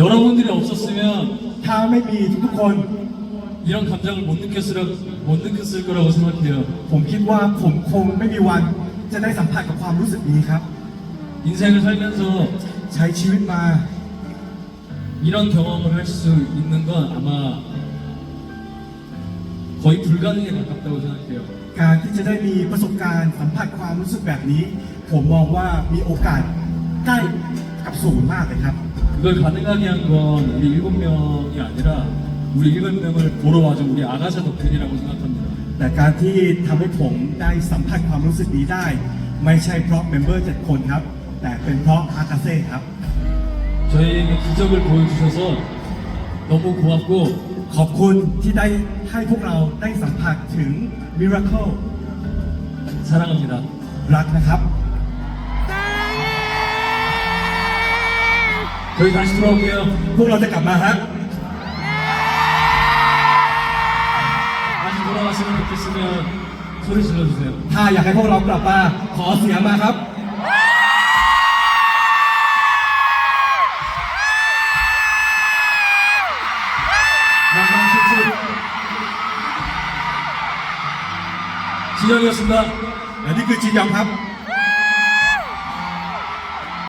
여러분들이 없었으면 ถ้าไม่มีทุกๆคน 이런 감정을 못 느꼈을, 못 느꼈을 거라고 생각해요. ผมคิดว่าผมคงไม่มีวันจะได้สัมผัสกับความรู้สึกนี้ครับ 인생을 살면서 ใช้ชีวิตมา 이런 경험을 할 수 있는 건 아마 거의 불가능에 가깝다고 생각해요. การที่จะได้มีประสบการณ์สัมผัสความรู้สึกแบบนี้ ผมมองว่ามีโอกาสใกล้กับศูนย์มากเลยครับ 그걸 가능하게 한 건 우리 일곱 명이 아니라 우리 일곱 명을 보러 와준 우리 아가샤 덕분이라고 생각합니다. แต่การที่ทำให้ผมได้สัมผัสความรู้สึกนี้ได้ ไม่ใช่เพราะเมมเบอร์เจ็ดคนครับ แต่เป็นเพราะอากาเซ่ครับ 저희에게 기적을 보여주셔서 너무 고맙고 ขอบคุณที่ได้ให้พวกเราได้สัมผัสถึงมิราเคิล 사랑합니다. รักนะครับ 저희 다시 돌아올게요. พวกเราจะกลับมาฮะ 다시 돌아왔으면 좋겠으면 소리 질러주세요. ถ้าอยากให้พวกเรากลับมา ขอเสียงมาครับ 양방체츠 진영이었습니다. และนี่คือจียองครับ